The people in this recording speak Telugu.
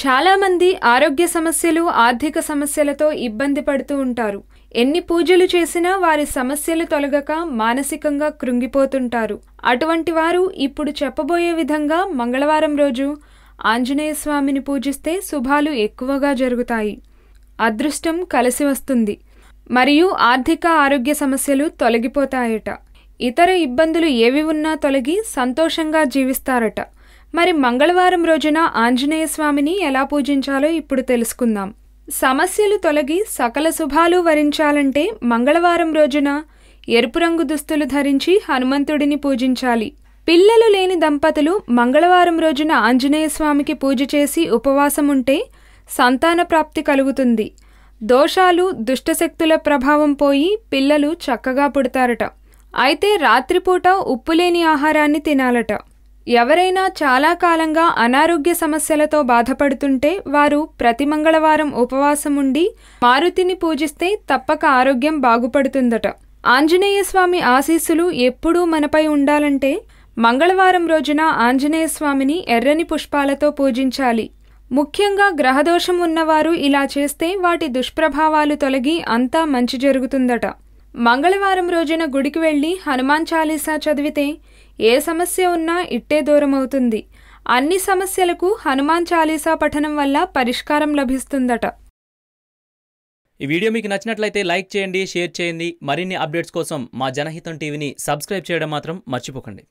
చాలామంది ఆరోగ్య సమస్యలు ఆర్థిక సమస్యలతో ఇబ్బంది పడుతూ ఉంటారు. ఎన్ని పూజలు చేసినా వారి సమస్యలు తొలగక మానసికంగా కృంగిపోతుంటారు. అటువంటి వారు ఇప్పుడు చెప్పబోయే విధంగా మంగళవారం రోజు ఆంజనేయ స్వామిని పూజిస్తే శుభాలు ఎక్కువగా జరుగుతాయి. అదృష్టం కలిసి వస్తుంది. మరియు ఆర్థిక ఆరోగ్య సమస్యలు తొలగిపోతాయట. ఇతర ఇబ్బందులు ఏవి ఉన్నా తొలగి సంతోషంగా జీవిస్తారట. మరి మంగళవారం రోజున ఆంజనేయ స్వామిని ఎలా పూజించాలో ఇప్పుడు తెలుసుకుందాం. సమస్యలు తొలగి సకల శుభాలు వరించాలంటే మంగళవారం రోజున ఎరుపు రంగు దుస్తులు ధరించి హనుమంతుడిని పూజించాలి. పిల్లలు లేని దంపతులు మంగళవారం రోజున ఆంజనేయ స్వామికి పూజ చేసి ఉపవాసం ఉంటే సంతాన ప్రాప్తి కలుగుతుంది. దోషాలు దుష్టశక్తుల ప్రభావం పోయి పిల్లలు చక్కగా పుడతారట. అయితే రాత్రిపూట ఉప్పులేని ఆహారాన్ని తినాలట. ఎవరైనా చాలా కాలంగా అనారోగ్య సమస్యలతో బాధపడుతుంటే వారు ప్రతి మంగళవారం ఉపవాసం ఉండి మారుతిని పూజిస్తే తప్పక ఆరోగ్యం బాగుపడుతుందట. ఆంజనేయ స్వామి ఆశీస్సులు ఎప్పుడూ మనపై ఉండాలంటే మంగళవారం రోజున ఆంజనేయ స్వామిని ఎర్రని పుష్పాలతో పూజించాలి. ముఖ్యంగా గ్రహదోషం ఉన్నవారు ఇలా చేస్తే వాటి దుష్ప్రభావాలు తొలగి అంతా మంచి జరుగుతుందట. మంగళవారం రోజున గుడికి వెళ్ళి హనుమాన్ చాలీసా చదివితే ఏ సమస్య ఉన్నా ఇట్టే దూరం అవుతుంది అన్ని సమస్యలకు హనుమాన్ చాలీసా పఠనం వల్ల పరిష్కారం లభిస్తుందట. ఈ వీడియో మీకు నచ్చినట్లయితే లైక్ చేయండి షేర్ చేయండి. మరిన్ని అప్డేట్స్ కోసం మా జనహితం టీవీని సబ్స్క్రైబ్ చేయడం మాత్రం మర్చిపోకండి.